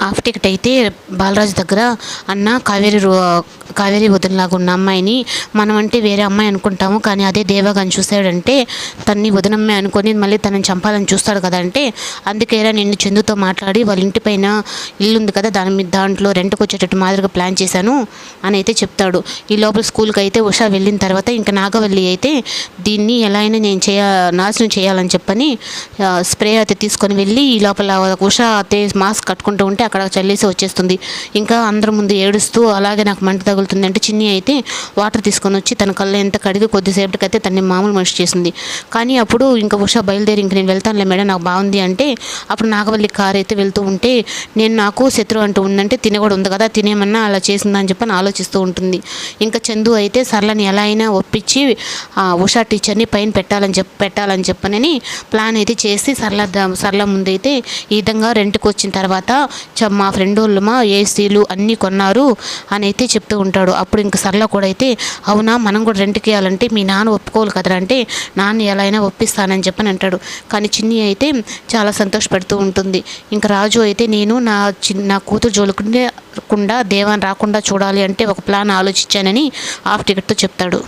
Half ticket అయితే బాలరాజు దగ్గర అన్న కావేరి రూ కావేరి వదినలాగా ఉన్న అమ్మాయిని మనం అంటే వేరే అమ్మాయి అనుకుంటాము కానీ అదే దేవగాని చూశాడంటే తన్ని వదినమ్మే అనుకొని మళ్ళీ తనని చంపాలని చూస్తాడు కదా అంటే అందుకేరా నిన్ను చందుతో మాట్లాడి వాళ్ళ ఇంటి పైన ఇల్లు ఉంది కదా దాని మీద దాంట్లో రెంట్కి వచ్చేటట్టు మాదిరిగా ప్లాన్ చేశాను అని అయితే చెప్తాడు. ఈ లోపల స్కూల్కి అయితే ఉషా వెళ్ళిన తర్వాత ఇంకా నాగవల్లి అయితే దీన్ని ఎలా అయినా నేను చేయ నాశనం చేయాలని చెప్పని స్ప్రే అయితే తీసుకొని వెళ్ళి ఈ లోపల ఉషా అయితే మాస్క్ కట్టుకుంటూ ఉంటే అక్కడ చల్లేసి వచ్చేస్తుంది. ఇంకా అందరి ముందు ఏడుస్తూ అలాగే నాకు మంట తగులుతుంది అంటే చిన్ని అయితే వాటర్ తీసుకొని వచ్చి తన కళ్ళు ఎంత కడిగి కొద్దిసేపటికైతే తనని తన్ని మామూలు మనిషి చేసింది. కానీ అప్పుడు ఇంకా ఉషా బయలుదేరి ఇంక నేను వెళ్తానులే మేడం నాకు బాగుంది అంటే అప్పుడు నాగవల్లి కార్ అయితే వెళ్తూ ఉంటే నేను నాకు శత్రువు అంటూ ఉందంటే తినే కూడా ఉంది కదా తినేమన్నా అలా చేసిందని చెప్పని ఆలోచిస్తూ ఉంటుంది. ఇంకా చందు అయితే సరళని ఎలా అయినా ఒప్పించి ఆ ఉషా టీచర్ని పైన పెట్టాలని చెప్పి పెట్టాలని చెప్పనని ప్లాన్ అయితే చేసి సరళ ద- సరళ ముందైతే ఈ విధంగా రెంట్కి వచ్చిన తర్వాత మా ఫ్రెండ్ వాళ్ళు మా ఏసీలు అన్నీ కొన్నారు అని అయితే చెప్తూ ఉంటాడు. అప్పుడు ఇంక సరళ కూడా అయితే అవునా మనం కూడా రెంట్కి ఇవ్వాలంటే మీ నాన్న ఒప్పుకోవాలి కదరా అంటే నాన్న ఎలా అయినా ఒప్పిస్తానని చెప్పని అంటాడు. కానీ చిన్ని అయితే చాలా సంతోషపడుతూ ఉంటుంది. ఇంకా రాజు అయితే నేను నా చిన్న నా కూతురు జోలుకుండే కుండా దేవాన్ని రాకుండా చూడాలి అంటే ఒక ప్లాన్ ఆలోచించానని హాఫ్ టికెట్తో చెప్తాడు.